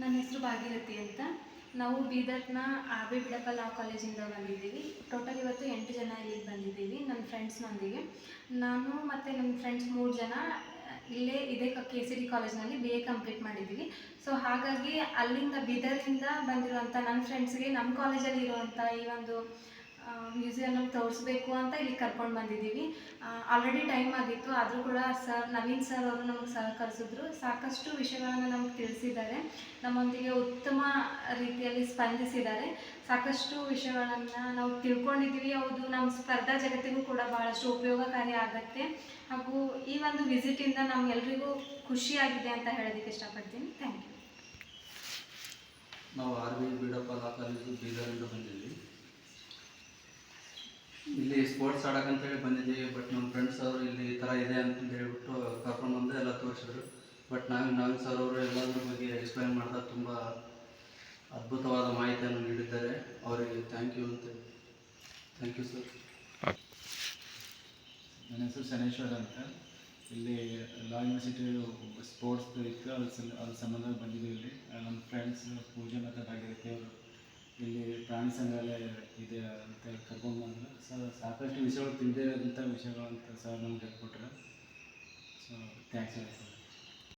ನನ್ನ ಹೆಸರು ಭಾಗೀರಥಿ ಅಂತ. ನಾವು ಬೀದರ್ನ ಆರ್ ಬಿ ಬಿಡಪ್ಪ ಲಾ ಕಾಲೇಜಿಂದ ಬಂದಿದ್ದೀವಿ. ಟೋಟಲ್ ಇವತ್ತು ಎಂಟು ಜನ ಇಲ್ಲಿಗೆ ಬಂದಿದ್ದೀವಿ ನನ್ನ ಫ್ರೆಂಡ್ಸ್ನೊಂದಿಗೆ ನಾನು ಮತ್ತು ನನ್ನ ಫ್ರೆಂಡ್ಸ್ ಮೂರು ಜನ, ಇಲ್ಲೇ ಇದೇ ಕೆ ಸಿ ಡಿ ಕಾಲೇಜ್ನಲ್ಲಿ ಬಿ ಎ ಕಂಪ್ಲೀಟ್ ಮಾಡಿದ್ದೀವಿ. ಸೊ ಹಾಗಾಗಿ ಅಲ್ಲಿಂದ ಬೀದರ್ನಿಂದ ಬಂದಿರುವಂಥ ನನ್ನ ಫ್ರೆಂಡ್ಸ್ಗೆ ನಮ್ಮ ಕಾಲೇಜಲ್ಲಿ ಇರುವಂಥ ಈ ಒಂದು ಮ್ಯೂಸಿಯಂ ನಮ್ಗೆ ತೋರಿಸ್ಬೇಕು ಅಂತ ಇಲ್ಲಿ ಕರ್ಕೊಂಡು ಬಂದಿದ್ದೀವಿ. ಆಲ್ರೆಡಿ ಟೈಮ್ ಆಗಿತ್ತು. ಆದರೂ ಕೂಡ ಸರ್ ನವೀನ್ ಸರ್ ಅವರು ನಮಗೆ ಸಹಕರಿಸಿದ್ರು. ಸಾಕಷ್ಟು ವಿಷಯಗಳನ್ನು ನಮಗೆ ತಿಳಿಸಿದ್ದಾರೆ. ನಮ್ಮೊಂದಿಗೆ ಉತ್ತಮ ರೀತಿಯಲ್ಲಿ ಸ್ಪಂದಿಸಿದ್ದಾರೆ. ಸಾಕಷ್ಟು ವಿಷಯಗಳನ್ನು ನಾವು ತಿಳ್ಕೊಂಡಿದ್ದೀವಿ. ಹೌದು ನಮ್ಮ ಸ್ಪರ್ಧಾ ಜಗತ್ತಿಗೂ ಕೂಡ ಬಹಳಷ್ಟು ಉಪಯೋಗಕಾರಿ ಆಗತ್ತೆ. ಹಾಗೂ ಈ ಒಂದು ವಿಸಿಟಿಂದ ನಮ್ಗೆಲ್ರಿಗೂ ಖುಷಿಯಾಗಿದೆ ಅಂತ ಹೇಳೋದಕ್ಕೆ ಇಷ್ಟಪಡ್ತೀನಿ. ಥ್ಯಾಂಕ್ ಯು ನಾವು ಆರ್ ವಿ ಬೀಡಪ್ಪ ಲಾ ಬೀದರಿಂದ ಬಂದಿದ್ವಿ. ಇಲ್ಲಿ ಸ್ಪೋರ್ಟ್ಸ್ ಆಡೋಕ್ಕಂತೇಳಿ ಬಂದಿದ್ದೀವಿ ಬಟ್ ನಮ್ಮ ಫ್ರೆಂಡ್ಸ್ ಅವರು ಇಲ್ಲಿ ಈ ಥರ ಇದೆ ಅಂತ ಹೇಳ್ಬಿಟ್ಟು ಕರ್ಕೊಂಡು ಬಂದು ಎಲ್ಲ ತೋರಿಸಿದ್ರು. ಬಟ್ ನಾವು ನವೀನ್ ಸರ್ ಅವರು ಎಲ್ಲದ್ರ ಬಗ್ಗೆ ಎಕ್ಸ್ಪ್ಲೈನ್ ಮಾಡ್ತಾ ತುಂಬ ಅದ್ಭುತವಾದ ಮಾಹಿತಿಯನ್ನು ನೀಡಿದ್ದಾರೆ. ಅವರಿಗೆ ಥ್ಯಾಂಕ್ ಯು ಅಂತ ಥ್ಯಾಂಕ್ ಯು ಸರ್ ನನ್ನ ಹೆಸರು ಶನೇಶ್ವರ್ ಅಂತ. ಇಲ್ಲಿ ಲಾ ಯೂನಿವರ್ಸಿಟಿ ಸ್ಪೋರ್ಟ್ಸ್ ಇತ್ತು, ಅದ್ರ ಅದ್ರ ಸಂಬಂಧ ಬಂದಿದ್ದೀವಿ ಇಲ್ಲಿ. ನಮ್ಮ ಫ್ರೆಂಡ್ಸ್ ಪೂಜೆ ಮತ್ತು ಭಾಗ್ಯರಥಿ ಅವರು ಇಲ್ಲಿ ಪ್ರಾಣಿ ಸಂಗ್ರಹಾಲಯ ಇದೆ ಅಂತ ಕರ್ಕೊಂಡು ಬಂದರು. ಸೊ ಸಾಕಷ್ಟು ವಿಷಯಗಳು ತಿಳಿದೇ ಇರೋಂಥ ವಿಷಯಗಳು ಅಂತ ಸರ್ ನಮ್ಗೆ ಹೇಳ್ಕೊಟ್ರು ಸೊ ಥ್ಯಾಂಕ್ಸ್ ಹೇಳ್ತೀನಿ